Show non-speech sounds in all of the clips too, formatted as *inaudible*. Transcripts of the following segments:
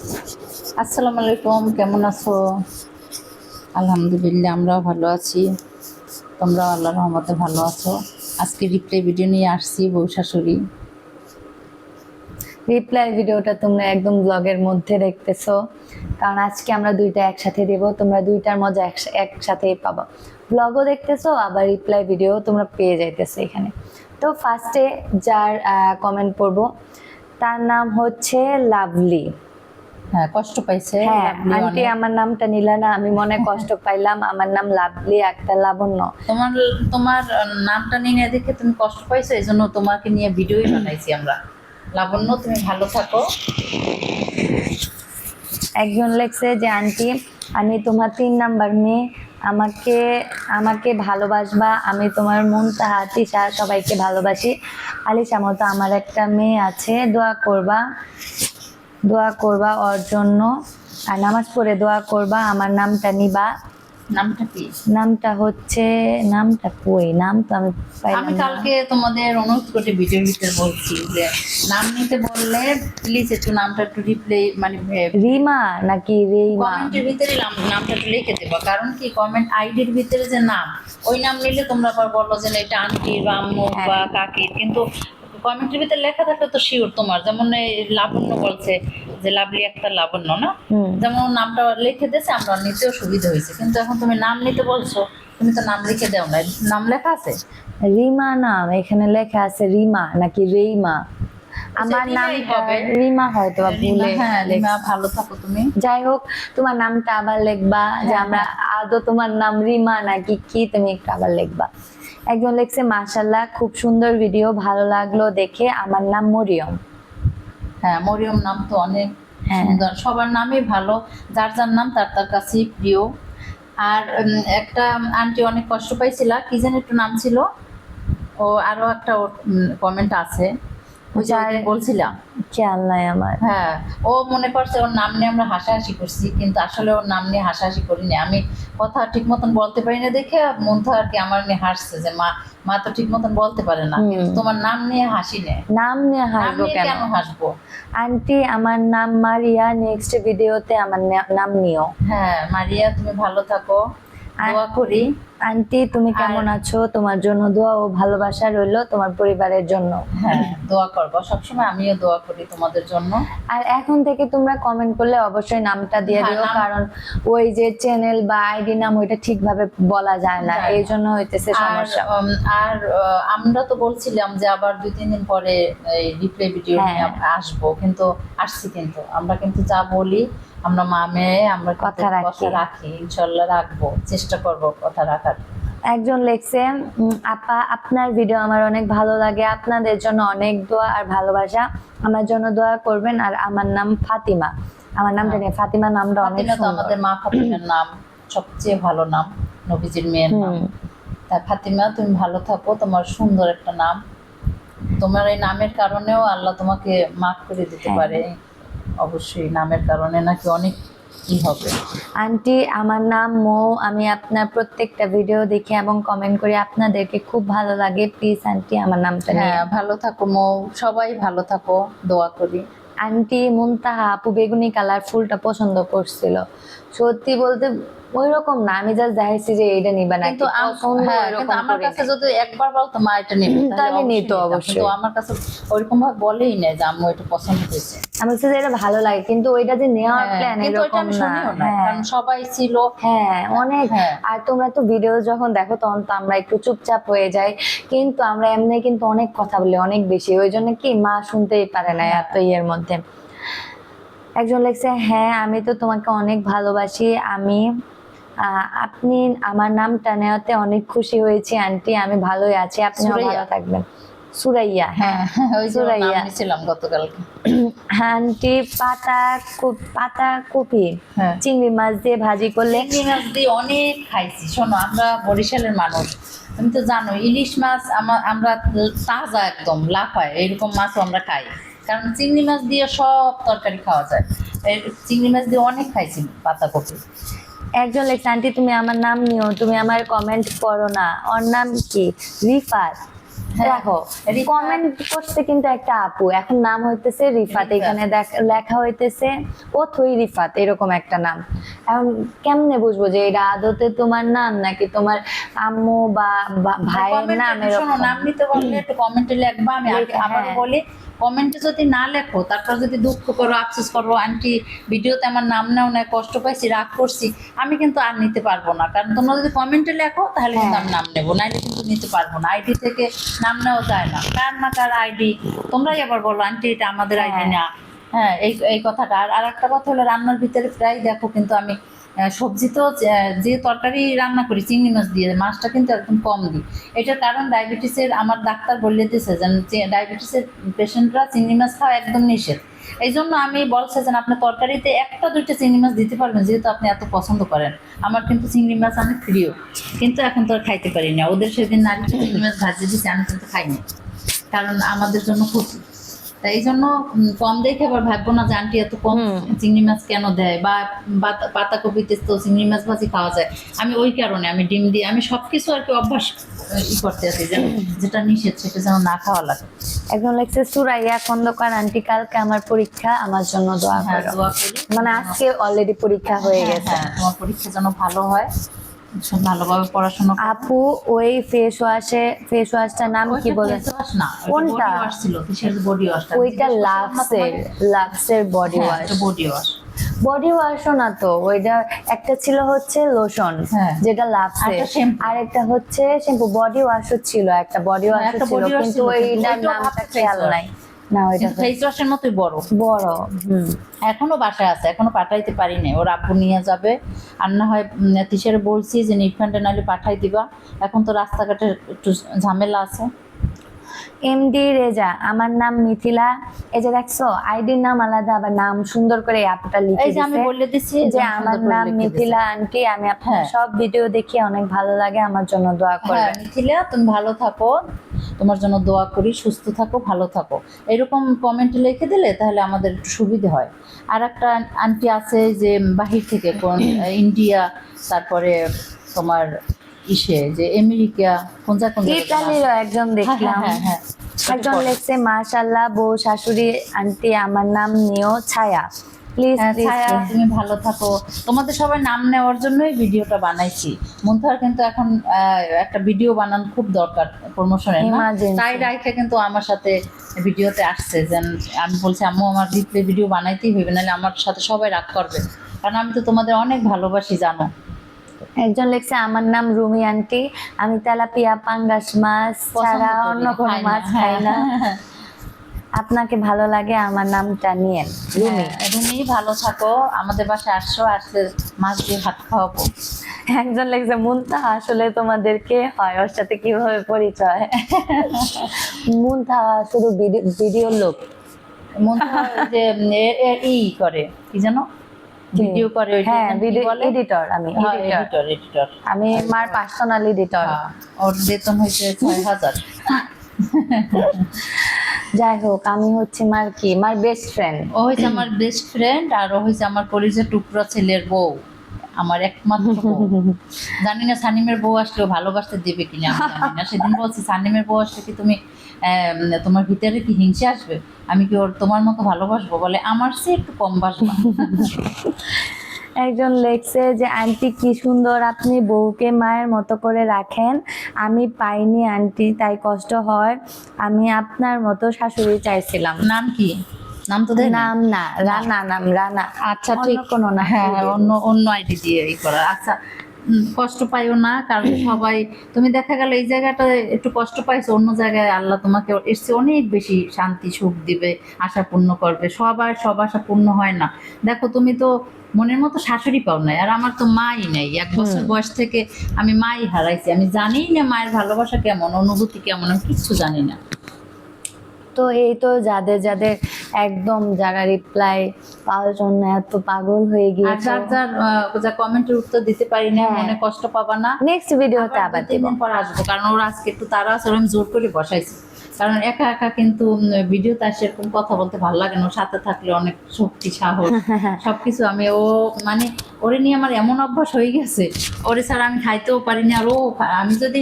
আসসালামু আলাইকুম, কেমন আছো? আলহামদুলিল্লাহ, আমরাও ভালো আছি। তোমরাও আল্লাহ রহমতে ভালো আছো। আজকে রিপ্লাই ভিডিও নিয়ে আসছি বউ শাশুড়ি রিপ্লাই ভিডিওটা তোমরা একদম ব্লগের মধ্যে দেখতেছো। কারণ আজকে আমরা দুইটা একসাথে দেব, তোমরা দুইটার মজা একসা- একসাথেই পাবা। ব্লগও দেখতেছো, আবার রিপ্লাই ভিডিও তোমরা পেয়ে যাইতেছো এখানে। তো ফার্স্টে যার কমেন্ট পড়ব, তার নাম হচ্ছে লাভলি। হ্যাঁ কষ্ট পাইছে। হ্যাঁ আন্টি আমার নামটা নিলা না আমি মনে কষ্ট পাইলাম আমার নাম লাভলি একটা লাবণ্য। তোমার তোমার নামটা নিয়ে দেখে তুমি কষ্ট পাইছো এই জন্য তোমাকে নিয়ে ভিডিওই বানাইছি আমরা। লাবণ্য তুমি ভালো থাকো। একজন লেখছে যে আন্টি আমি তোমার তিন নাম্বার মেয়ে। আমাকে আমাকে ভালোবাসবা আমি তোমার মন তাহা তিশা সবাইকে ভালোবাসি। আলিশা মতো আমার একটা মেয়ে আছে দোয়া করবা। দোয়া করবা ওর জন্য আর নামাজ পড়ে দোয়া করবা আমার নামটা নিবা। নামটা কি? নামটা হচ্ছে নামটা কই? নাম তো আমি আমি কালকে তোমাদের অনুরোধ করে ভিডিওর ভিতরে বলছি যে নাম নিতে বললে প্লিজ একটু নামটা একটু রিপ্লে মানে রিমা নাকি রেইমা কমেন্টের ভিতরে নাম- নামটা একটু লিখে দেবো। কারণ কি কমেন্ট আইডির ভিতরে যে নাম ওই নাম নিলে তোমরা আবার বলো যে এটা আন্টি বা আম্মু হ্যাঁ। বা কাকির। কিন্তু কমেন্টের ভিতরে লেখা থাকলে তো শিওর তোমার। যেমন এই লাবণ্য বলছে যে লাভলি একটা লাবণ্য না? যেমন নামটা লিখে দিয়েছে আমরা নিতেও সুবিধা হয়েছে। কিন্তু এখন তুমি নাম নিতে বলছো তুমি তো নাম লিখে দাও না নাম লেখা আছে? রিমা নাম এখানে লেখা আছে রিমা নাকি রেইমা। আমার নাম। রিমা হয়তো ভুলে হ্যাঁ রিমা ভালো থাকো তুমি। যাই হোক তোমার নামটা আবার লিখবা যে হ্যাঁ, আমরা আদৌ তোমার নাম রিমা নাকি কি তুমি একটু আবার লিখবা। একজন লিখছে মাশাল্লাহ খুব সুন্দর ভিডিও ভালো লাগল দেখে। আমার নাম মরিয়ম। হ্যাঁ মরিয়ম নাম তো অনেক হ্যাঁ। সুন্দর। সবার নামই ভালো যার যার নাম তার তার কাছেই প্রিয়। আর একটা আন্টি অনেক কষ্ট পাইছিল কি যেন একটু নাম ছিল ও আরও একটা কমেন্ট আছে। বলছিলাম। নাই আমার। হ্যাঁ ও মনে করছে ওর নাম নিয়ে আমরা হাসাহাসি করছি কিন্তু আসলে ওর নাম নিয়ে হাসাহাসি করিনি। আমি কথা ঠিক মতন বলতে পারি না দেখে মন্থা আর কি আমার নিয়ে হাসছে যে মা মা তো ঠিক মতন বলতে পারে না কিন্তু তোমার নাম নিয়ে হাসি নেই নাম নিয়ে হাসবো কেন? হাসবো? আন্টি আমার নাম মারিয়া নেক্সট ভিডিওতে আমার নাম নিও। হ্যাঁ মারিয়া তুমি ভালো থাকো। দোয়া করি। আন্টি তুমি কেমন আছো? তোমার জন্য দোয়া ও ভালোবাসা রইল তোমার পরিবারের জন্য। হ্যাঁ দোয়া করব। সবসময় আমিও দোয়া করি তোমাদের জন্য। আর এখন থেকে তোমরা কমেন্ট করলে অবশ্যই নামটা দিয়ে হ্যাঁ, দিও কারণ ওই যে চ্যানেল বা আইডি নাম ওইটা ঠিকভাবে বলা যায় না। এই জন্য হইতেছে সমস্যা। আর আমরা তো বলছিলাম যে আবার দুই তিন দিন পরে এই রিপ্লে ভিডিও হ্যাঁ। নিয়ে আব- আসব। কিন্তু আসছি কিন্তু। আমরা কিন্তু যা বলি আমরা মা মেয়ে আমরা কথা রাখি। কথা রাখি। ইনশাল্লাহ রাখব। চেষ্টা করব কথা রাখার একজন লেখছে আপা আপনার ভিডিও আমার অনেক ভালো লাগে আপনাদের জন্য অনেক দোয়া আর ভালোবাসা। আমার জন্য দোয়া করবেন আর আমার নাম ফাতিমা। আমার নামটা নিয়ে ফাতিমা নামটা অনেক সুন্দর। আমাদের মা ফাতিমার নাম সবচেয়ে ভালো নাম নবীজির মেয়ের নাম। তা ফাতিমা তুমি ভালো থাকো তোমার সুন্দর একটা নাম। তোমার এই নামের কারণেও আল্লাহ তোমাকে মাফ করে দিতে হ্যাঁ। পারে। অবশ্যই নামের কারণে নাকি অনেক কি হবে? আন্টি আমার নাম মৌ। আমি আপনার প্রত্যেকটা ভিডিও দেখি এবং কমেন্ট করি আপনাদেরকে খুব ভালো লাগে। প্লিজ আন্টি আমার নামটা হ্যাঁ ভালো থাকো মৌ। সবাই ভালো থাকো। দোয়া করি। আন্টি মুনতাহা আপু বেগুনি কালার ফুলটা পছন্দ করছিল। সত্যি বলতে ওই রকম না। আমি জাস্ট দেখাইছি যে এইটা নিবা না কিন্তু হ্যাঁ, আমার কাছে যদি একবার বলতো মা এটা নেবে তাহলে নিতো অবশ্যই। কিন্তু আমার কাছে ওইরকম ভাবে বলেই না যে আম্মু এটা পছন্দ হয়েছে। আমি বলছি যে এটা ভালো লাগে কিন্তু ওইটা যে নেওয়ার প্ল্যান এরকম আমি না। হ্যাঁ। কারণ সবাই ছিল হ্যাঁ অনেক। হ্যাঁ। আর তোমরা তো ভিডিও যখন দেখো তখন তো আমরা একটু চুপচাপ হয়ে যাই। কিন্তু আমরা এমনি কিন্তু অনেক কথা বলি অনেক বেশি। ওই জন্য কি মা শুনতেই পারে না এত ইয়ের মধ্যে। একজন লেখছে হ্যাঁ আমি তো তোমাকে অনেক ভালোবাসি। আমি আপনি আমার নামটা নেওয়াতে অনেক খুশি হয়েছি আন্টি আমি ভালোই আছি। আপনি? ভালো থাকবেন। সুরাইয়া হ্যাঁ। হ্যাঁ ওই যে ওর নাম সুরাইয়া। নিয়েছিলাম গতকালকে। *clears throat* আন্টি পাতা কো- পাতা কপি হ্যাঁ। চিংড়ি মাছ দিয়ে ভাজি করলে চিংড়ি মাছ দিয়ে অনেক খাইছি। শোনো আমরা বরিশালের মানুষ। তুমি তো জানো ইলিশ মাছ আমরা তাজা একদম লাফায়। এরকম মাছও আমরা খাই। কারণ চিংড়ি মাছ দিয়ে সব তরকারি খাওয়া যায়। চিংড়ি মাছ দিয়ে অনেক খাইছি পাতাকপি একজন লেখছে, আন্টি, তুমি আমার নাম নিও, তুমি আমার কমেন্ট করো না। ওর নাম কি? রিফাত। দেখো কমেন্ট করছে কিন্তু একটা আপু এখন নাম হইতেছে রিফাত। এখানে লেখা হইতেছে ও থই রিফাত এরকম একটা নাম এখন কেমনে বুঝব যে এটা আদতে তোমার নাম নাকি তোমার আম্মু বা ভাইয়ের নাম এরকম নাম নিতে পারলে একটু কমেন্টে লিখবা আমি আবার হ্যাঁ। বলি কমেন্টে যদি না লেখো তারপর যদি দুঃখ করো আফসোস করো আন্টি ভিডিওতে আমার নাম নেও না কষ্ট পাইছি রাগ করছি আমি কিন্তু আর নিতে পারব না কারণ তোমরা যদি কমেন্টে লেখো তাহলে কিন্তু হ্যাঁ। আমি নাম নেব নাইলে কিন্তু নিতে পারব না আইডি থেকে নাম নেওয়া যায় না। কার না কার আইডি? তোমরাই আবার বলো আন্টি এটা আমাদের আইডি হ্যাঁ। না। হ্যাঁ এই এই কথাটা। আর আর একটা কথা হলো রান্নার ভিতরে প্রায় দেখো কিন্তু আমি সবজি তো যে তরকারি রান্না করি চিংড়ি মাছ দিয়ে মাছটা কিন্তু একদম কম দিই এটার কারণ ডায়াবেটিসের আমার ডাক্তার বলে দিয়েছে যে ডায়াবেটিসের পেশেন্টরা চিংড়ি মাছ খাওয়া একদম নিষেধ। এই জন্য আমি বলছে যে আপনি তরকারিতে একটা দুইটা চিংড়ি মাছ দিতে পারবেন, যেহেতু আপনি এত পছন্দ করেন। আমার কিন্তু চিংড়ি মাছ আমি প্রিয়, কিন্তু এখন তো আর খাইতে পারি না। ওদের সেদিন নারী চিংড়ি মাছ ভাজি দিচ্ছে আমি কিন্তু খাইনি। কারণ আমাদের জন্য ক্ষতি তাই এই জন্য কম দেখে আবার ভাববো না যে আন্টি এত কম চিংড়ি মাছ কেন দেয়? বা পাতাকপিতে তো চিংড়ি মাছ ভাজি খাওয়া যায়। আমি ওই কারণে আমি ডিম দিয়ে আমি সবকিছু আর কি অভ্যাস ই করতে আছি যেটা নিষেধ সেটা যেন না খাওয়া লাগে। একজন লিখছে সুরাইয়া খন্দকার আন্টি কালকে আমার পরীক্ষা আমার জন্য দোয়া হ্যাঁ করো। মানে আজকে অলরেডি পরীক্ষা হয়ে হ্যাঁ, গেছে। হ্যাঁ তোমার পরীক্ষা যেন ভালো হয়। ভালোভাবে পড়াশোনা আপু ওই ফেস ওয়াশে ফেস ওয়াশটার নাম কি বলে কোনটা? ওয়াশ ছিল কিসের বডি ওয়াশটা ওইটা লাক্সের লাক্সের body wash body wash body ওয়াশও না তো ওইটা একটা ছিল হচ্ছে লোশন হ্যাঁ। যেটা আরেকটা আর একটা হচ্ছে শ্যাম্পু বডি ওয়াশও ছিল একটা বডি হ্যাঁ, একটা ছিল কিন্তু ওইটার নামটা খেয়াল নাই। না ওইটা ফেস ওয়াশের মতোই বড়। বড় হুম। এখনও বাসায় আছে এখনও পাঠাইতে পারি নাই। ওর আব্বু নিয়ে যাবে। আর না হয় তিশারে বলছি যে নিফান্ডে নাহলে পাঠাই দিবা। এখন তো রাস্তাঘাটে একটু ঝামেলা আছে। এমডি রেজা আমার নাম মিথিলা। এই যে দেখছ আইডির নাম আলাদা আবার নাম সুন্দর করে আপুটা লিখে এই যে আমি বলে দিছি যে যে আমার নাম মিথিলা আন্টি আমি আপনার হ্যাঁ। সব ভিডিও দেখি অনেক ভালো লাগে আমার জন্য দোয়া হ্যাঁ করবেন। মিথিলা তুমি ভালো থাকো। তোমার জন্য দোয়া করি সুস্থ থাকো ভালো থাকো। এরকম কমেন্ট লিখে দিলে তাহলে আমাদের একটু সুবিধে হয়। আর একটা আন্টি আছে যে বাহির থেকে কোন ইন্ডিয়া তারপরে তোমার ইসে যে আমেরিকা কোন যা কোন একজন হ্যাঁ, দেখলাম। হ্যাঁ, হ্যাঁ, একজন লিখছে মাশাল্লাহ বউ শাশুড়ি আন্টি আমার নাম নিও ছায়া। প্লিজ হ্যাঁ, ছায়া তুমি ভালো থাকো। তোমাদের নাম নেওয়ার জন্যই ভিডিওটা বানাইছি। কিন্তু এখন একটা ভিডিও বানানো খুব দরকার প্রমোশনের তাই কিন্তু আমার সাথে ভিডিওতে আসছে যে আমি বলছি আম্মু আমার রিপ্লে ভিডিও বানাইতেই হইবে নাহলে আমার সাথে সবাই রাগ করবে। কারণ আমি তো তোমাদের অনেক ভালোবাসি জানো। একজন লিখছে আমার নাম রুমি আন্টি আমি তেলাপিয়া পাঙ্গাস মাছ ছাড়া অন্য কোনো মাছ খাই না। *laughs* আপনাকে ভালো লাগে আমার নামটা নিয়েন। রুমি। হ্যাঁ, রুমি ভালো থাকো। আমাদের বাসায় আসছো আসলে মাছ দিয়ে ভাত খাওয়াবো। একজন লিখছে মুনতাহা আসলে তোমাদেরকে হয় ওর সাথে কীভাবে পরিচয়? মুনতাহা শুধু ভিডিও লোক। যে এ- ই করে কি জানো? ভিডিও করে হ্যাঁ কি ভিডিও এডিটর আমি। হ্যাঁ, এডিটর এডিটর এডিটর। আমি মার পার্সোনাল এডিটর ওর বেতন হয়েছে ছয় হাজার। *laughs* যাই হোক, আমি হচ্ছে মার কি? মার বেস্ট ফ্রেন্ড ও হয়েছে আমার বেস্ট ফ্রেন্ড আর ও হয়েছে আমার কলেজের টুকরা ছেলের বউ। আমার একমাত্র জানি না সানিমের বউ আসলে ভালোবাসতে দেবে কিনা জানি না। সেদিন বলছি, সানিমের বউ আসলে কি তুমি তোমার ভিতরে কি হিংসে আসবে? আমি কি ওর তোমার মতো ভালোবাসবো? বলে, আমার সে একটু কম বাসবা। একজন লেখছে যে আন্টি কি সুন্দর আপনি বউকে মায়ের মতো করে রাখেন। আমি পাইনি আন্টি তাই কষ্ট হয়। আমি আপনার মতো শাশুড়ি চাইছিলাম। নাম কি? নাম তো নাম না রানা নাম রানা। আচ্ছা ঠিক। কোনো না হ্যাঁ হ্যাঁ, অন্য অন্য আইডি দিয়ে এই করা। আচ্ছা কষ্ট পাইও না কারণ সবাই তুমি দেখা গেল এই জায়গাটা একটু কষ্ট পাইছো অন্য জায়গায় আল্লাহ তোমাকে এর চেয়ে অনেক বেশি শান্তি সুখ দিবে আশা পূর্ণ করবে সবার সব আশা পূর্ণ হয় না। দেখো তুমি তো মনের মতো শাশুড়ি পাও নাই আর আমার তো মাই নাই এক বছর বয়স থেকে আমি মাই হারাইছি আমি জানিই না মায়ের ভালোবাসা কেমন অনুভূতি কেমন আমি কিচ্ছু জানি না। তো এই তো যাদের যাদের একদম যারা রিপ্লাই পাওয়ার জন্য এত পাগল হয়ে গিয়ে গিয়েছে। যার যার যা কমেন্টের উত্তর দিতে পারি না হ্যাঁ। মনে কষ্ট পাবা না। নেক্সট ভিডিওতে আবার আবার দেব। পর আসব কারণ ওরা আজকে একটু তারা আসলে আমি জোর করে বসাইছি। কারণ একা একা কিন্তু ভিডিওতে সেরকম কথা বলতে ভালো লাগে না। সাথে থাকলে অনেক শক্তি সাহস *laughs* সবকিছু আমি ও মানে ওরে নিয়ে আমার এমন অভ্যাস হয়ে গেছে ওরে ছাড়া আমি খাইতেও পারি না। আর ও আমি যদি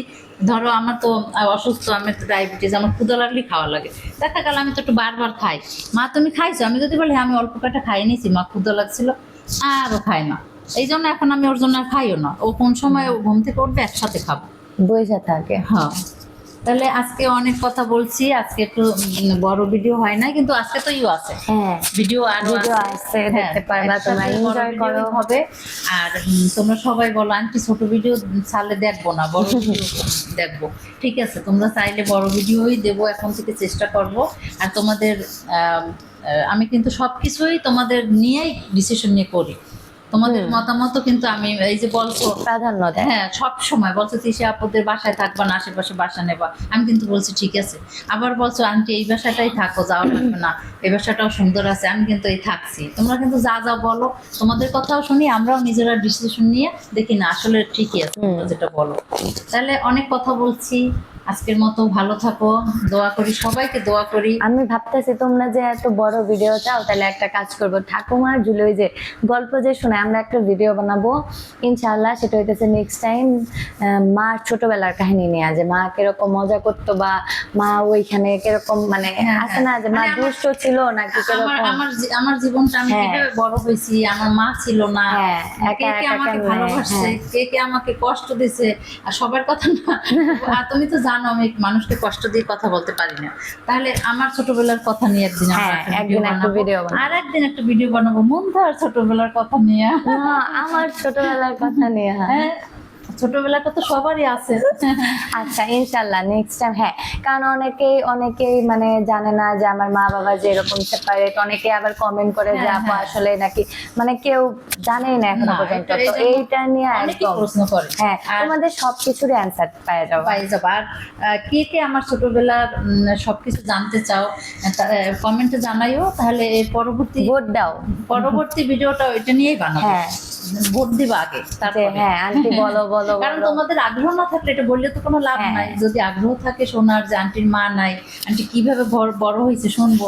ধরো আমার তো অসুস্থ আমি তো ডায়াবেটিস আমার ক্ষুদা লাগলেই খাওয়া লাগে। দেখা গেল আমি তো একটু বারবার খাই। মা তুমি খাইছো? আমি যদি বলি আমি অল্প কটা খাই নিয়েছি মা ক্ষুদা লাগছিল আর ও খায় না। এই জন্য এখন আমি ওর জন্য খাইও না। ও কোন সময় ও ঘুম থেকে উঠবে একসাথে খাব। বইসা থাকে। হ্যাঁ। তাহলে আজকে অনেক কথা বলছি আজকে একটু বড় ভিডিও হয় না কিন্তু আজকে তো ইউ আছে। হ্যাঁ ভিডিও আর ভিডিও আছে। হ্যাঁ, দেখতে পারবা তোমরা এনজয় করো। হবে। আর তোমরা সবাই বলো আন্টি ছোট ভিডিও ছাড়লে দেখব না বড় *laughs* ভিডিও দেখব। ঠিক আছে তোমরা চাইলে বড় ভিডিওই দেবো এখন থেকে চেষ্টা করব। আর তোমাদের আমি কিন্তু সবকিছুই তোমাদের নিয়েই ডিসিশন নিয়ে করি। তোমাদের মতামত কিন্তু আমি এই যে বলছো প্রাধান্য হ্যাঁ সব সময় বলছো তিসে আপুদের বাসায় থাকবা না আশেপাশে বাসা নেবা। আমি কিন্তু বলছি ঠিক আছে। আবার বলছো আন্টি এই বাসাটাই থাকো যাওয়া লাগবে না। এই বাসাটাও সুন্দর আছে আমি কিন্তু এই থাকছি। তোমরা কিন্তু যা যা বলো তোমাদের কথাও শুনি আমরাও নিজেরা ডিসিশন নিয়ে দেখি না আসলে ঠিকই আছে যেটা বলো। তাহলে অনেক কথা বলছি। আজকের মতো ভালো থাকো দোয়া করি সবাইকে দোয়া করি। আমি ভাবতেছি তোমরা যে এত বড় ভিডিও চাও তাহলে একটা কাজ করব। ঠাকুমার ঝুলে ওই যে গল্প যে শুনে আমরা একটা ভিডিও বানাবো। ইনশাআল্লাহ সেটা হইতেছে নেক্সট টাইম মার ছোটবেলার কাহিনী নিয়ে যে মা কীরকম মজা করতো বা মা ওইখানে কীরকম মানে হ্যাঁ, আছে না যে মা মানে দুষ্ট ছিল নাকি আমার কীরকম? আমার আমার জীবনটা আমি হ্যাঁ। কীভাবে বড় হয়েছি আমার মা ছিল না। হ্যাঁ, কে কে আমাকে ভালোবাসছে হ্যাঁ। কে কে আমাকে কষ্ট দিছে আর সবার কথা না। *laughs* তুমি তো জানো আমি মানুষকে কষ্ট দিয়ে কথা বলতে পারি না। তাহলে আমার ছোটবেলার কথা নিয়ে একদিন হ্যাঁ, একদিন একটা ভিডিও বানাবো। আর একদিন একটা ভিডিও বানাবো। মন্দার ছোটবেলার কথা নিয়ে। আমার ছোটবেলার কথা নিয়ে হ্যাঁ। ছোটবেলার কথা সবারই আছে। আচ্ছা ইনশাল্লাহ নেক্সট টাইম হ্যাঁ। কারণ অনেকেই অনেকেই মানে জানে না যে আমার মা বাবা যে এরকম সেপারেট অনেকে আবার কমেন্ট করে যে হ্যাঁ, আপু হ্যাঁ। আসলে নাকি মানে কেউ জানেই না এখনও পর্যন্ত। তো এইটা নিয়ে একদম প্রশ্ন করে। হ্যাঁ তোমাদের সবকিছুরই অ্যান্সার পাওয়া যাবে। পাই যাব। আর কে কে আমার ছোটবেলার সবকিছু জানতে চাও কমেন্টে জানাইও। তাহলে পরবর্তী ভোট দাও। পরবর্তী ভিডিওটা ওইটা নিয়েই বানাবো। হ্যাঁ। ভোট দিবা আগে তারপরে। হ্যাঁ আন্টি বলো। বলো কারণ তোমাদের আগ্রহ না থাকলে এটা বললে তো কোনো লাভ হ্যাঁ। নাই। যদি আগ্রহ থাকে শোনার যে আন্টির মা নাই আন্টি কীভাবে বড় হয়েছে শুনব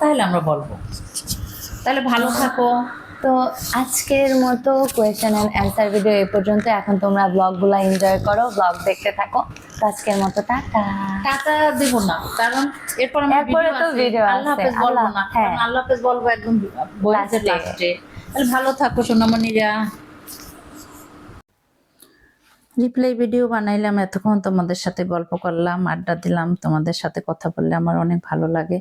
তাহলে আমরা বলব। তাহলে ভালো থাকো। তো আজকের মতো কোয়েশ্চেন এন্ড অ্যান্সার ভিডিও এই পর্যন্ত। এখন তোমরা ব্লগগুলো এনজয় করো ব্লগ দেখতে থাকো। তো আজকের মতো টাটা। টাকা দেবো না কারণ এরপর আমার ভিডিও তো আছে। আল্লাহ হাফেজ বলব না হ্যাঁ। আল্লাহ হাফেজ বলব একদম লাস্টে তাহলে ভালো থাকো সোনামণিরা। রিপ্লাই ভিডিও বানাইলাম, এতক্ষণ তোমাদের সাথে গল্প করলাম, আড্ডা দিলাম, তোমাদের সাথে কথা বললে আমার অনেক ভালো লাগে।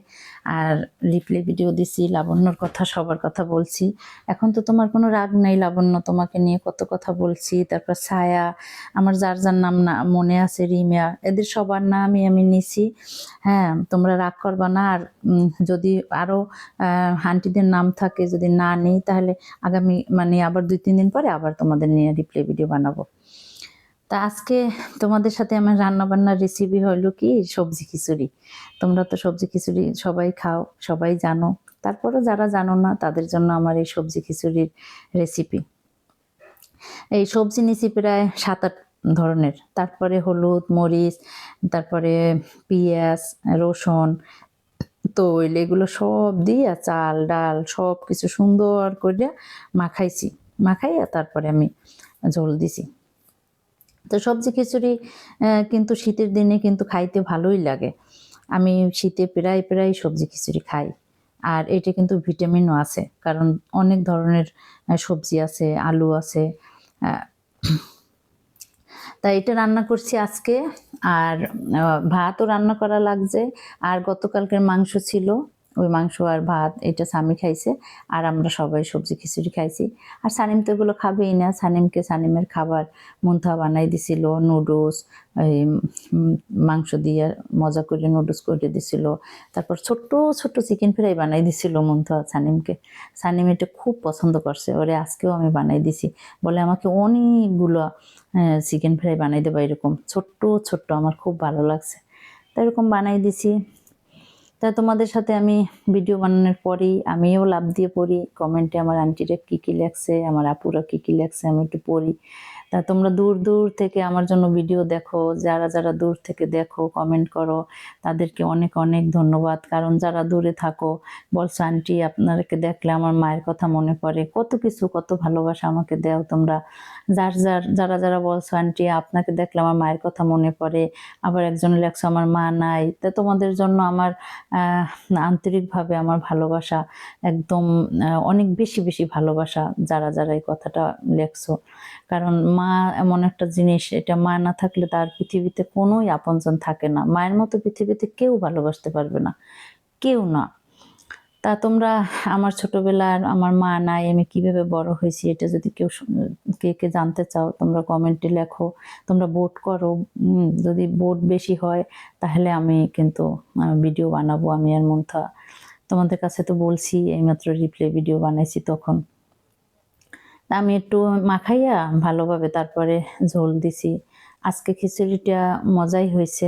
আর রিপ্লাই ভিডিও দিছি, লাবণ্যর কথা, সবার কথা বলছি। এখন তো তোমার কোনো রাগ নাই, লাবণ্য তোমাকে নিয়ে কত কথা বলছি, তারপর ছায়া, আমার যার যার নাম না, মনে আছে, রিমিয়া, এদের সবার নামই আমি নিছি। হ্যাঁ তোমরা রাগ করবা না, আর যদি আরও হান্টিদের নাম থাকে, যদি না নিই, তাহলে আগামী মানে আবার দুই, তিন দিন পরে আবার তোমাদের নিয়ে রিপ্লাই ভিডিও বানাবো। তা আজকে তোমাদের সাথে আমার রান্না বান্নার রেসিপি হলো কি? সবজি খিচুড়ি। তোমরা তো সবজি খিচুড়ি সবাই খাও, সবাই জানো। তারপরে যারা জানো না, তাদের জন্য আমার এই সবজি খিচুড়ির রেসিপি এই সবজি নিছি প্রায় সাত আট ধরনের। তারপরে হলুদ, মরিচ, তারপরে পেঁয়াজ, রসুন, তৈল, এগুলো সব দিয়া চাল, ডাল সব কিছু সুন্দর করে মাখাইছি। মাখাইয়া তারপরে আমি ঝোল দিছি। তো সবজি খিচুড়ি কিন্তু শীতের দিনে কিন্তু খাইতে ভালোই লাগে। আমি শীতে প্রায় প্রায় সবজি খিচুড়ি খাই। আর এটা কিন্তু ভিটামিনও আছে কারণ অনেক ধরনের সবজি আছে আলু আছে তাই এটা রান্না করছি আজকে। আর ভাতও রান্না করা লাগছে। আর গতকালকের মাংস ছিল ওই মাংস আর ভাত এটা সামি খাইছে, আর আমরা সবাই সবজি খিচুড়ি খাইছি। আর সানিম তো এগুলো খাবেই না, সানিমকে সানিমের খাবার মুন্থা বানাই দিছিল, নুডলস মাংস দিয়ে মজা করে নুডলস করে দিছিল। তারপর ছোট্ট ছোট্ট চিকেন ফ্রাই বানাই দিছিল মুন্থা সানিমকে। সানিম এটা খুব পছন্দ করছে, ওরে আজকেও আমি বানাই দিছি। বলে আমাকে অনেকগুলো চিকেন ফ্রাই বানাই দেবা এরকম। ছোট্ট ছোট্ট, আমার খুব ভালো লাগছে। তো এরকম বানাই দিছি। তা তোমাদের সাথে আমি ভিডিও বানানোর পরেই আমিও লাভ দিয়ে পড়ি। কমেন্টে আমার আন্টিরা কী কী লাগছে আমার আপুরা কী কী লাগছে আমি একটু পড়ি। তা তোমরা দূর দূর থেকে আমার জন্য ভিডিও দেখো, যারা যারা দূর থেকে দেখো কমেন্ট করো, তাদেরকে অনেক অনেক ধন্যবাদ। কারণ যারা দূরে থাকো, বলছো, আন্টি, আপনাকে দেখলে আমার মায়ের কথা মনে পড়ে। কত কিছু, কত ভালোবাসা আমাকে দাও তোমরা। যার যার, যারা যারা বলছো, আন্টি, আপনাকে দেখলে আমার মায়ের কথা মনে পড়ে। আবার একজন লেখছো, আমার মা নাই। তা তোমাদের জন্য আমার আন্তরিকভাবে আমার ভালোবাসা একদম অনেক বেশি বেশি ভালোবাসা যারা যারা এই কথাটা লেখছো। কারণ মা এমন একটা জিনিস, এটা মা না থাকলে তার পৃথিবীতে কোনোই আপনজন থাকে না। মায়ের মতো পৃথিবীতে কেউ ভালোবাসতে পারবে না। কেউ না। তা তোমরা আমার ছোটবেলার আমার মা নাই, আমি কীভাবে বড় হয়েছি এটা যদি কেউ কে কে জানতে চাও, তোমরা কমেন্টে লেখো। তোমরা ভোট করো যদি ভোট বেশি হয় তাহলে আমি কিন্তু ভিডিও বানাবো, আমি আর মন্থা। তোমাদের কাছে তো বলছি, এইমাত্র রিপ্লে ভিডিও বানাইছি তখন। আমি একটু মাখাইয়া ভালোভাবে তারপরে ঝোল দিছি। আজকে খিচুড়িটা মজাই হয়েছে।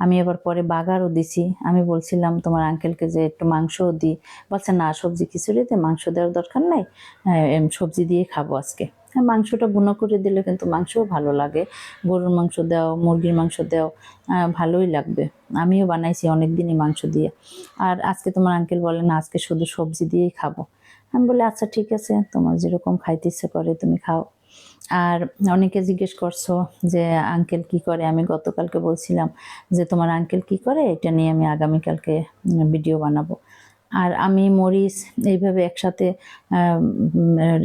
আমি এবার পরে বাগারও দিছি। আমি বলছিলাম তোমার আঙ্কেলকে যে একটু মাংসও দিই বলছে না সবজি খিচুড়িতে মাংস দেওয়ার দরকার নাই। হ্যাঁ, সবজি দিয়ে খাব আজকে। হ্যাঁ মাংসটা বুনো করে দিলে কিন্তু মাংসও ভালো লাগে। গরুর মাংস দাও মুরগির মাংস দাও ভালোই লাগবে। আমিও বানাইছি অনেক দিনই মাংস দিয়ে। আর আজকে তোমার আঙ্কেল বলে না আজকে শুধু সবজি দিয়েই খাব। আমি বলি আচ্ছা ঠিক আছে। তোমার যেরকম খাইতে ইচ্ছে করে তুমি খাও। আর অনেকে জিজ্ঞেস করছ যে, আঙ্কেল কি করে? আমি গতকালকে বলছিলাম যে, তোমার আঙ্কেল কি করে? এটা নিয়ে আমি আগামীকালকে ভিডিও বানাবো। আর আমি মরিচ এইভাবে একসাথে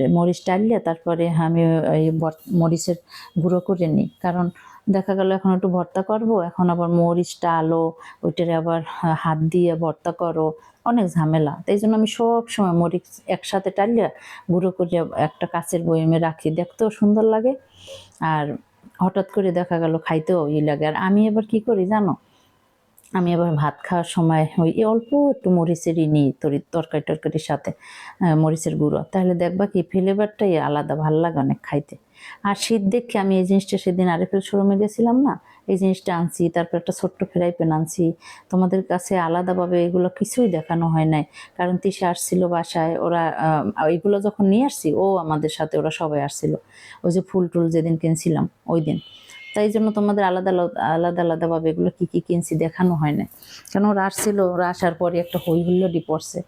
মরিচ টাললে তারপরে আমি বট- মরিচের গুঁড়ো করে নিই। কারণ দেখা গেল এখন একটু ভর্তা করব, এখন আবার মরিচটা, আলো, ওইটারে আবার হাত দিয়ে ভর্তা করো, অনেক ঝামেলা। তাই জন্য আমি সব সময় মরিচ একসাথে টালিয়ে গুঁড়ো করে একটা কাচের বয়মে রাখি, দেখতেও সুন্দর লাগে। আর হঠাৎ করে দেখা গেল খাইতেও ই লাগে। আর আমি এবার কি করি জানো? আমি আবার ভাত খাওয়ার সময় ওই অল্প একটু মরিচেরই নিই তরি তরকারি টরকারির সাথে মরিচের গুঁড়ো। তাহলে দেখবা কি ফ্লেভারটাই আলাদা, ভালো লাগে অনেক খাইতে। আর শীত দেখে আমি এই জিনিসটা সেদিন আরেফেল শোরুমে গেছিলাম না এই জিনিসটা আনছি তারপর একটা ছোট্ট ফ্রাই প্যান আনছি। তোমাদের কাছে আলাদাভাবে এগুলো কিছুই দেখানো হয় নাই কারণ তিসা আসছিল বাসায় ওরা আহ, এইগুলো যখন নিয়ে আসছি ও আমাদের সাথে ওরা সবাই আসছিল। ওই যে ফুল টুল যেদিন কিনছিলাম ওই দিন। তাই জন্য তোমাদের আলাদা আলাদা আলাদা আলাদাভাবে এগুলো কী কী কিনছি দেখানো হয় না কেন ওরা আসছিল ওরা আসার পরে একটা হই হুল্লোড়ি পড়ছে।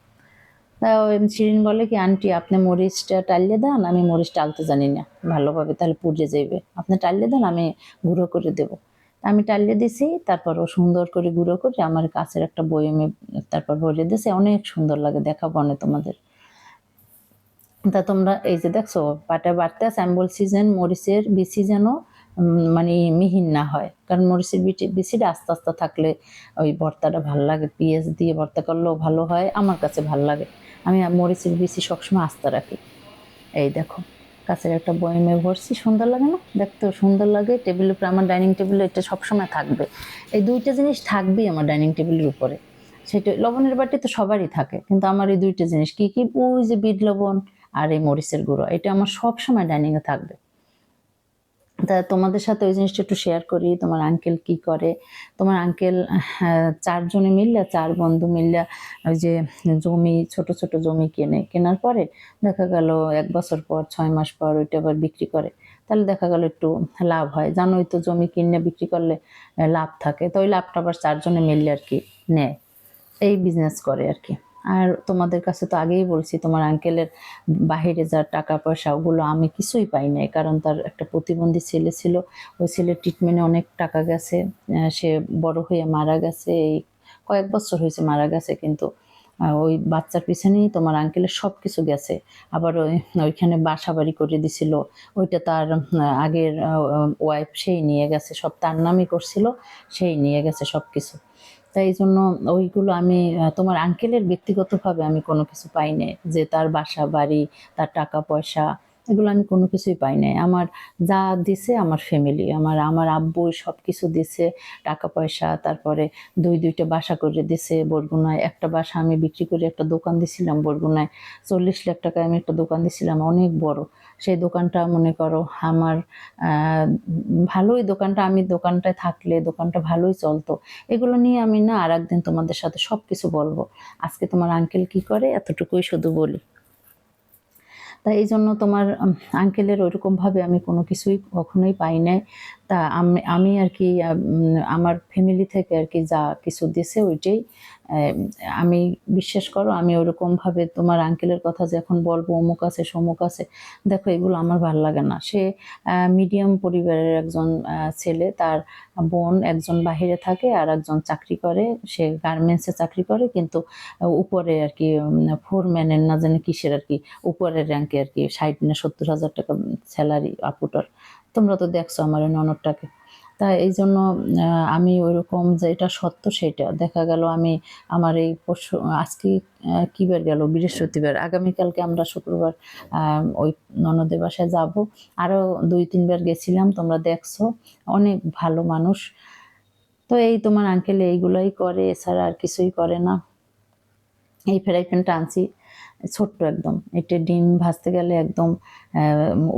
তা শিরিন বলে কি, আন্টি, আপনি মরিচটা টালিয়ে দেন, আমি মরিচ টালতে জানি না। ভালোভাবে তাহলে পুড়ে যাইবে। আপনি টালিয়ে দেন, আমি গুঁড়ো করে দেবো। আমি টালিয়ে দিছি, তারপর ও সুন্দর করে গুঁড়ো করে আমার কাছের একটা বয়মে তারপর ভরে দিয়েছে। অনেক সুন্দর লাগে দেখাবো না তোমাদের। তা তোমরা এই যে দেখছ, পাটা বাড়তে আছে, আমি বলছি যে মরিচের বেশি যেন মানে মিহিন না হয়। কারণ মরিচের বিচি বিচিটা আস্তে আস্তে থাকলে ওই ভর্তাটা ভালো লাগে, পেঁয়াজ দিয়ে ভর্তা করলেও ভালো হয়, আমার কাছে ভালো লাগে। আমি মরিচের বিচি সবসময় আস্তে রাখি। এই দেখো, কাছের একটা বয়মে ভরছি, সুন্দর লাগে না? দেখতেও সুন্দর লাগে। টেবিলের উপরে, আমার ডাইনিং টেবিলে এটা সবসময় থাকবে। এই দুইটা জিনিস থাকবেই আমার ডাইনিং টেবিলের উপরে। সেটা লবণের বাটি তো সবারই থাকে, কিন্তু আমার এই দুইটা জিনিস কি কি? ওই যে বিট লবণ আর এই মরিচের গুঁড়ো, এটা আমার সবসময় ডাইনিংয়ে থাকবে। তা তোমাদের সাথে ওই জিনিসটা একটু শেয়ার করি, তোমার আঙ্কেল কি করে? তোমার আঙ্কেল চারজনে মিললে, চার বন্ধু মিললে, ওই যে জমি, ছোট ছোট জমি কেনে, কেনার পরে দেখা গেল এক বছর পর, ছয় মাস পর ওইটা আবার বিক্রি করে। তাহলে দেখা গেল একটু লাভ হয়। জানোই তো জমি কিনে বিক্রি করলে লাভ থাকে। তো ওই লাভটা আবার চারজনে মিললে আর কি নেয়। এই বিজনেস করে আর কি। আর তোমাদের কাছে তো আগেই বলছি, তোমার আঙ্কেলের বাহিরে যা টাকা পয়সা ওগুলো আমি কিছুই পাই নাই। কারণ তার একটা প্রতিবন্ধী ছেলে ছিল, ওই ছেলের ট্রিটমেন্টে অনেক টাকা গেছে। সে বড় হয়ে মারা গেছে, এই কয়েক বছর হয়েছে মারা গেছে, কিন্তু ওই বাচ্চার পিছনেই তোমার আঙ্কেলের সব কিছু গেছে। আবার ওই, ওইখানে বাসা বাড়ি করে দিছিল, ওইটা তার আগের ওয়াইফ সেই নিয়ে গেছে, সব তার নামই করছিল, সেই নিয়ে গেছে সব কিছু তাই এই জন্য ওইগুলো আমি তোমার আঙ্কেলের ব্যক্তিগতভাবে আমি কোনো কিছু পাইনি যে তার বাসা বাড়ি, তার টাকা পয়সা এগুলো আমি কোনো কিছুই পাই নাই। আমার যা দিছে আমার ফ্যামিলি আমার আমার আব্বু সব কিছু দিছে, টাকা পয়সা, তারপরে দুই, দুইটা বাসা করে দিছে বরগুনায়, একটা বাসা আমি বিক্রি করে একটা দোকান দিছিলাম বরগুনায়, চল্লিশ লাখ টাকায় আমি একটা দোকান দিছিলাম, অনেক বড়। সেই দোকানটা মনে করো আমার ভালোই দোকানটা, আমি দোকানটায় থাকলে দোকানটা ভালোই চলতো। এগুলো নিয়ে আমি না আর একদিন তোমাদের সাথে সব কিছু বলব। আজকে তোমার আঙ্কেল কি করে? এতটুকুই শুধু বলি। তাই এই জন্য তোমার আঙ্কেলের ওইরকমভাবে আমি কোনো কিছুই কখনোই পাই নাই। তা আমি আমি আর কি আমার ফ্যামিলি থেকে আর কি যা কিছু দিছে ওইটাই। আমি বিশ্বাস করো, আমি ওরকমভাবে তোমার আঙ্কেলের কথা যে এখন বলব, অমুক আছে, সমুক আছে, দেখো এগুলো আমার ভালো লাগে না। সে মিডিয়াম পরিবারের একজন ছেলে, তার বোন একজন বাহিরে থাকে আর একজন চাকরি করে। সে গার্মেন্টসে চাকরি করে, কিন্তু উপরে আর কি ফোরম্যানের না জানি কিসের আর কি, উপরের র্যাঙ্কে আর কি, ষাট না সত্তর হাজার টাকা স্যালারি আপুটার তোমরা তো দেখছ আমার ওই ননদটাকে। তা এই জন্য আমি ওইরকম যে এটা সত্য সেটা। দেখা গেল আমি আমার এই পরশু আজকে আহ, কি বার গেল? বৃহস্পতিবার। আগামীকালকে আমরা শুক্রবার ওই ননদের বাসায় যাব। আরও দুই তিনবার গেছিলাম তোমরা দেখছ। অনেক ভালো মানুষ। তো এই তোমার আঙ্কেল এইগুলোই করে এছাড়া আর কিছুই করে না। এই ফ্রাই প্যানটা আনছি। ছোট্ট একদম। এটা ডিম ভাজতে গেলে একদম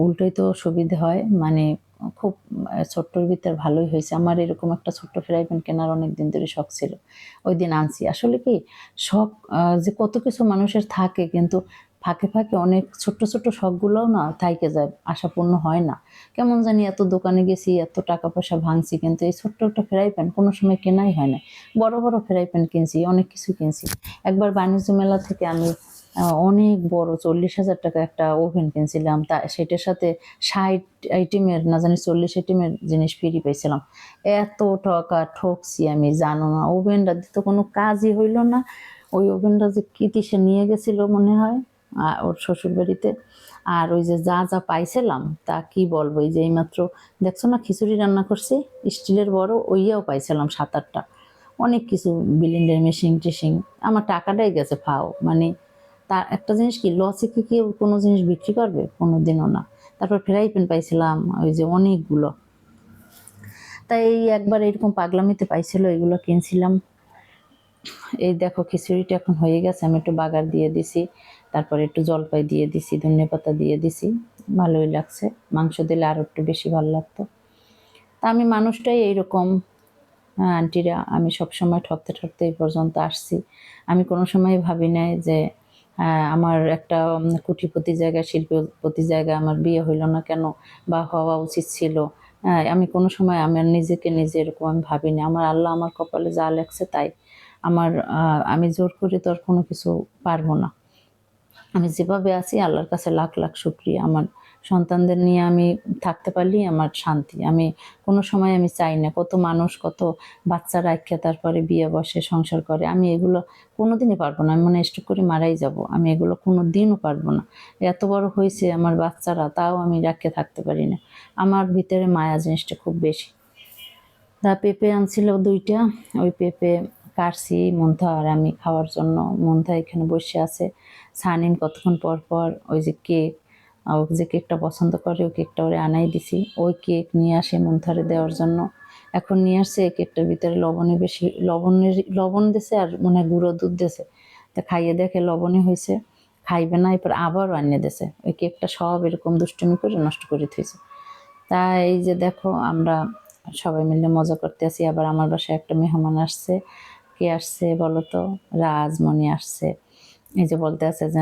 উল্টোই তো সুবিধে হয়। মানে খুব ছোট্টর ভিতর ভালোই হয়েছে। আমার এরকম একটা ছোট্ট ফ্রাই প্যান কেনার অনেক দিন ধরে শখ ছিল। ওই দিন আনছি। আসলে কি, শখ যে কত কিছু মানুষের থাকে, কিন্তু ফাঁকে ফাঁকে অনেক ছোট্ট ছোট্ট শখগুলোও না থাইকে যায়, আশাপূর্ণ হয় না। কেমন জানি এত দোকানে গেছি, এত টাকা পয়সা ভাঙছি, কিন্তু এই ছোট্ট একটা ফ্রাই প্যান কোনো সময় কেনাই হয় না। বড় বড় ফ্রাই প্যান কিনছি, অনেক কিছু কিনছি। একবার বাণিজ্য মেলা থেকে আমি অনেক বড় চল্লিশ হাজার টাকা একটা ওভেন কিনছিলাম। তা সেটার সাথে ষাট আইটেমের না জানি চল্লিশ আইটেমের জিনিস ফ্রি পেয়েছিলাম এত টাকা ঠকছি আমি জানো না। ওভেনটা তো কোনো কাজই হইল না। ওই ওভেনটা যে কি সে নিয়ে গেছিল মনে হয় আহ, ওর শ্বশুর বাড়িতে। আর ওই যে যা যা পাইছিলাম তা কি বলব? এই যে এইমাত্র দেখছ না খিচুড়ি রান্না করছি স্টিলের বড় ওইয়াও পাইছিলাম সাত আটটা। অনেক কিছু বিলিন্ডার মেশিন টেশিং আমার টাকাটাই গেছে ফাও। মানে তার একটা জিনিস কি লসে কি কেউ কোনো জিনিস বিক্রি করবে? কোনো দিনও না। তারপর ফ্রাই প্যান পাইছিলাম ওই যে অনেকগুলো। তাই এই একবার এরকম পাগলামিতে পাইছিল এগুলো কিনছিলাম। এই দেখো খিচুড়িটা এখন হয়ে গেছে আমি একটু বাগার দিয়ে দিছি। তারপরে একটু জলপাই দিয়ে দিছি ধনে পাতা দিয়ে দিছি। ভালোই লাগছে মাংস দিলে আরও একটু বেশি ভালো লাগতো। তা আমি মানুষটাই এইরকম হ্যাঁ, আন্টিরা আমি সব সময় ঠকতে ঠকতে এই পর্যন্ত আসছি। আমি কোনো সময় ভাবি নাই যে আমার একটা কুটিপতি জায়গায় শিল্পপতি জায়গায় আমার বিয়ে হইল না কেন বা হওয়া উচিত ছিল? হ্যাঁ, আমি কোনো সময় আমার নিজেকে নিজে এরকম আমি ভাবিনি। আমার আল্লাহ আমার কপালে যা লেখছে তাই। আমার আমি জোর করে তো আর কোনো কিছু পারব না। আমি যেভাবে আছি আল্লাহর কাছে লাখ লাখ শুক্রিয়া। আমার সন্তানদের নিয়ে আমি থাকতে পারলেই আমার শান্তি। আমি কোনো সময় আমি চাই না। কত মানুষ, কত বাচ্চা রাখে তারপরে বিয়ে বসে, সংসার করে। আমি এগুলো কোনো দিনই পারব না। আমি মনে স্ট্রোক করে মারাই যাব। আমি এগুলো কোনো দিনও পারব না। এত বড় হয়েছে আমার বাচ্চারা, তাও আমি রাখে থাকতে পারি না। আমার ভিতরে মায়া জিনিসটা খুব বেশি। তা পেঁপে আনছিল দুইটা। ওই পেঁপে কাটছি মন্থা আর আমি খাওয়ার জন্য। মন্থা এখানে বসে আছে। সানিন কতক্ষণ পর পর ওই যে কেক ও যে কেকটা পছন্দ করে, ওই কেকটা ওরে আনাই দিছি। ওই কেক নিয়ে আসে মন্থারে দেওয়ার জন্য। এখন নিয়ে আসছে, এই কেকটার ভিতরে লবণে বেশি, লবণের, লবণ দিছে আর মনে হয় গুঁড়ো দুধ দিছে। তা খাইয়ে দেখে লবণে হয়েছে খাইবে না, এরপর আবারও আনিয়ে দিছে। ওই কেকটা সব এরকম দুষ্টুমি করে নষ্ট করে থুইছে। তা এই যে দেখো, আমরা সবাই মিলে মজা করতে আছি আবার আমার বাসায় একটা মেহমান আসছে। কে আসছে বলো তো? রাজমণি আসছে। এই যে বলতে আছে যে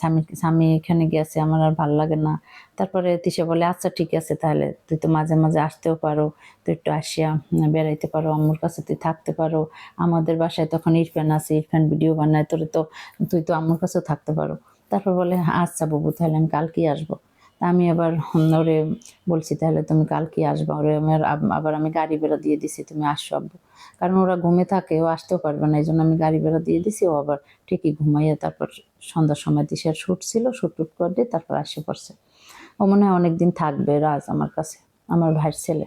স্বামী স্বামী এখানে গিয়েছে, আমার আর ভালো লাগে না। তারপরে তিসে বলে আচ্ছা ঠিক আছে, তাহলে তুই তো মাঝে মাঝে আসতেও পারো। তুই একটু আসিয়া বেড়াইতে পারো, আম্মুর কাছে তুই থাকতে পারো। আমাদের বাসায় তখন ইরফান আছে, ইরফান ভিডিও বানায়, তোর তো, তুই তো আম্মুর কাছেও থাকতে পারো। তারপর বলে আচ্ছা বাবু, তাহলে আমি কালকেই আসব। তা আমি আবার ওরে বলছি, তাহলে তুমি কালকে আসবা। ওরে আমার আবার আমি গাড়ি বেড়া দিয়ে দিছি, তুমি আসো আব্বু। কারণ ওরা ঘুমে থাকে, ও আসতেও পারবে না এই জন্য আমি গাড়ি বেড়া দিয়ে দিছি, ও আবার ঠিকই ঘুমাইয়া তারপর সন্ধ্যার সময় দিশের শ্যুট ছিল শ্যুট টুট করে দিয়ে তারপর আসে পড়ছে। ও মনে হয় অনেকদিন থাকবে রাজ আমার কাছে, আমার ভাইয়ের ছেলে।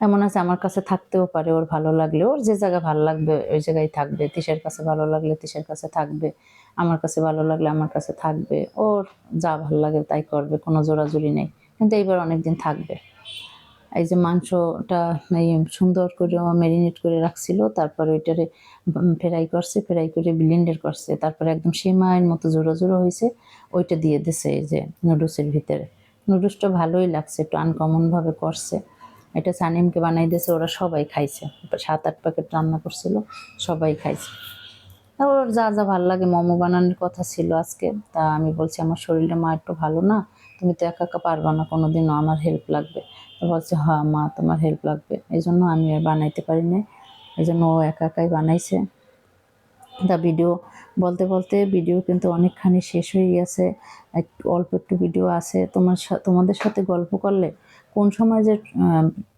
এমন আছে, আমার কাছে থাকতেও পারে, ওর ভালো লাগলে। ওর যে জায়গায় ভালো লাগবে, ওই জায়গায় থাকবে। তিসের কাছে ভালো লাগলে তিসের কাছে থাকবে। আমার কাছে ভালো লাগলে আমার কাছে থাকবে। ওর যা ভালো লাগে তাই করবে, কোনো জোরাজুরি নেই। কিন্তু এইবার অনেকদিন থাকবে। এই যে মাংসটা এই সুন্দর করে ম্যারিনেট করে রাখছিল, তারপর ওইটারে ফ্রাই করছে ফ্রাই করে ব্লেন্ডার করছে। তারপরে একদম সেমাইয়ের মতো জোড়ো জোড়ো হয়েছে, ওইটা দিয়ে দিছে এই যে নুডলসের ভিতরে। নুডলসটা ভালোই লাগছে, একটু আনকমনভাবে করছে। এটা সানিমকে বানাই দিয়েছে, ওরা সবাই খাইছে। সাত আট প্যাকেট রান্না করছিল, সবাই খাইছে। তারপর যা যা ভালো লাগে, মোমো বানানোর কথা ছিল আজকে। তা আমি বলছি, আমার শরীরটা মা একটু ভালো না? তুমি তো একা একা পারবা না কোনো দিনও আমার হেল্প লাগবে। বলছে হ্যাঁ মা, তোমার হেল্প লাগবে। এই জন্য আমি আর বানাইতে পারি না এই জন্য ও একা একাই বানাইছে। তা ভিডিও, বলতে বলতে ভিডিও কিন্তু অনেকখানি শেষ হয়ে গেছে। অল্প একটু ভিডিও আছে। তোমার তোমাদের সাথে গল্প করলে কোন সময় যে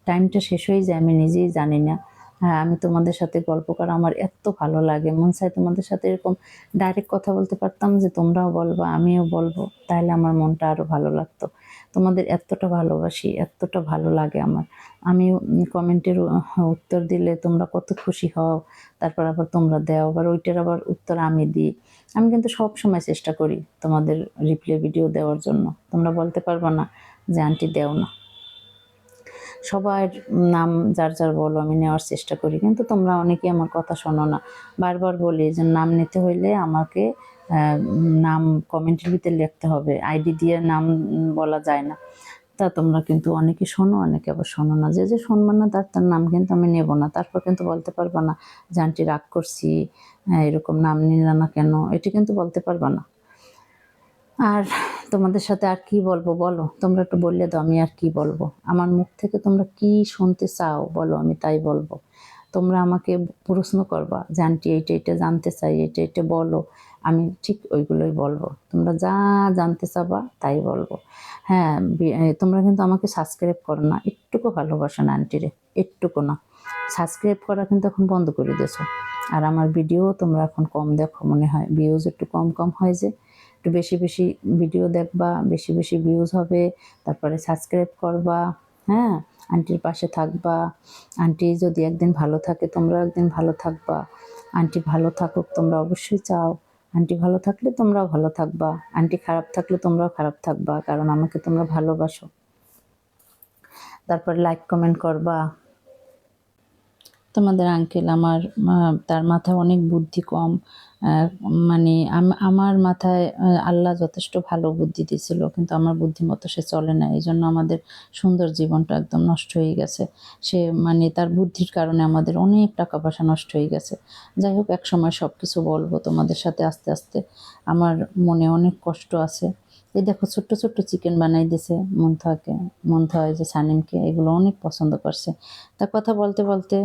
টাইমটা শেষ হয়ে যায় আমি নিজেই জানি না। হ্যাঁ আমি তোমাদের সাথে গল্প করা আমার এত ভালো লাগে। মন চাই তোমাদের সাথে এরকম ডাইরেক্ট কথা বলতে পারতাম যে, তোমরাও বলবা, আমিও বলব। তাহলে আমার মনটা আরও ভালো লাগতো। তোমাদের এতটা ভালোবাসি, এতটা ভালো লাগে আমার। আমি কমেন্টের উত্তর দিলে তোমরা কত খুশি হও, তারপর আবার তোমরা দাও, আবার ওইটার আবার উত্তর আমি দিই। আমি কিন্তু সব সময় চেষ্টা করি তোমাদের রিপ্লে ভিডিও দেওয়ার জন্য। তোমরা বলতে পারবে না যে, আন্টি, দেও না। সবার নাম যার যার বলো, আমি নেওয়ার চেষ্টা করি। কিন্তু তোমরা অনেকেই আমার কথা শোনো না। বারবার বলি যে, নাম নিতে হইলে আমাকে নাম কমেন্টের ভিতরে লিখতে হবে। আইডি দিয়ে নাম বলা যায় না। তা তোমরা কিন্তু অনেকে শোনো, অনেকে আবার শোনো না। যে যে শুনবে না, তার তার নাম কিন্তু আমি নেব না। তারপর কিন্তু বলতে পারবা না, যে, আন্টি রাগ করছি এরকম নাম নিলে না কেন? এটি কিন্তু বলতে পারবা না। আর তোমাদের সাথে আর কি বলব বলো? তোমরা একটু বললে দাও, আমি আর কি বলব? আমার মুখ থেকে তোমরা কি শুনতে চাও? বলো, আমি তাই বলব। তোমরা আমাকে প্রশ্ন করবা, যে, আন্টি, এইটা এইটা জানতে চাই এটা এটা বলো। আমি ঠিক ওইগুলোই বলব। তোমরা যা জানতে চাবা, তাই বলব। হ্যাঁ তোমরা কিন্তু আমাকে সাবস্ক্রাইব করো না। একটুকু ভালোবাসো না আন্টিরে একটুকু না। সাবস্ক্রাইব করা কিন্তু এখন বন্ধ করে দিয়েছ। আর আমার ভিডিও তোমরা এখন কম দেখো, মনে হয়। ভিউজ একটু কম কম হয় যে একটু বেশি বেশি ভিডিও দেখবা, বেশি বেশি ভিউজ হবে, তারপরে সাবস্ক্রাইব করবা হ্যাঁ? আন্টির পাশে থাকবা। আন্টি যদি একদিন ভালো থাকে তোমরা একদিন ভালো থাকবা। আন্টি ভালো থাকুক, তোমরা অবশ্যই চাও। আন্টি ভালো থাকলে তোমরাও ভালো থাকবা। আন্টি খারাপ থাকলে তোমরাও খারাপ থাকবা, কারণ আমাকে তোমরা ভালোবাসো। তারপর লাইক কমেন্ট করবা। তোমাদের আঙ্কেল আমার তার মাথায় অনেক বুদ্ধি কম। মানে আমার মাথায় আল্লাহ যথেষ্ট ভালো বুদ্ধি দিয়েছিল, কিন্তু আমার বুদ্ধিমতো সে চলে না। এই জন্য আমাদের সুন্দর জীবনটা একদম নষ্ট হয়ে গেছে। সে মানে তার বুদ্ধির কারণে আমাদের অনেক টাকা পয়সা নষ্ট হয়ে গেছে। যাই হোক এক সময় সব কিছু বলব তোমাদের সাথে আস্তে আস্তে। আমার মনে অনেক কষ্ট আছে। এই দেখো, ছোট্ট ছোট্ট চিকেন বানাই দিয়েছে মন্থাকে, মন্থা যে সানিমকে, এগুলো অনেক পছন্দ করছে। তা কথা বলতে বলতে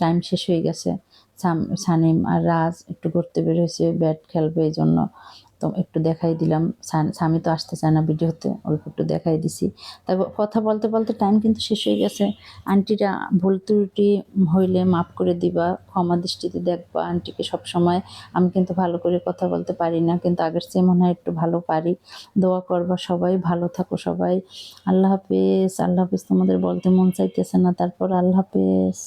টাইম শেষ হয়ে গেছে। সানিম আর রাজ একটু ঘুরতে বের হয়েছে ব্যাট খেলবে এই জন্য তো একটু দেখাই দিলাম। স্বামী তো আসতে চায় না ভিডিওতে অল্প একটু দেখাই দিছি। তারপর কথা বলতে বলতে টাইম কিন্তু শেষ হয়ে গেছে। আন্টিরা ভুল ত্রুটি হইলে মাফ করে দিবা, ক্ষমা দৃষ্টিতে দেখবা। আন্টিকে সব সময় আমি কিন্তু ভালো করে কথা বলতে পারি না, কিন্তু আগের চেয়ে মনে হয় একটু ভালো পারি। দোয়া করবা সবাই, ভালো থাকো সবাই। আল্লাহ হাফেজ আল্লাহ হাফেজ তোমাদের বলতে মন চাইতেছে না, তারপর আল্লাহ হাফেজ।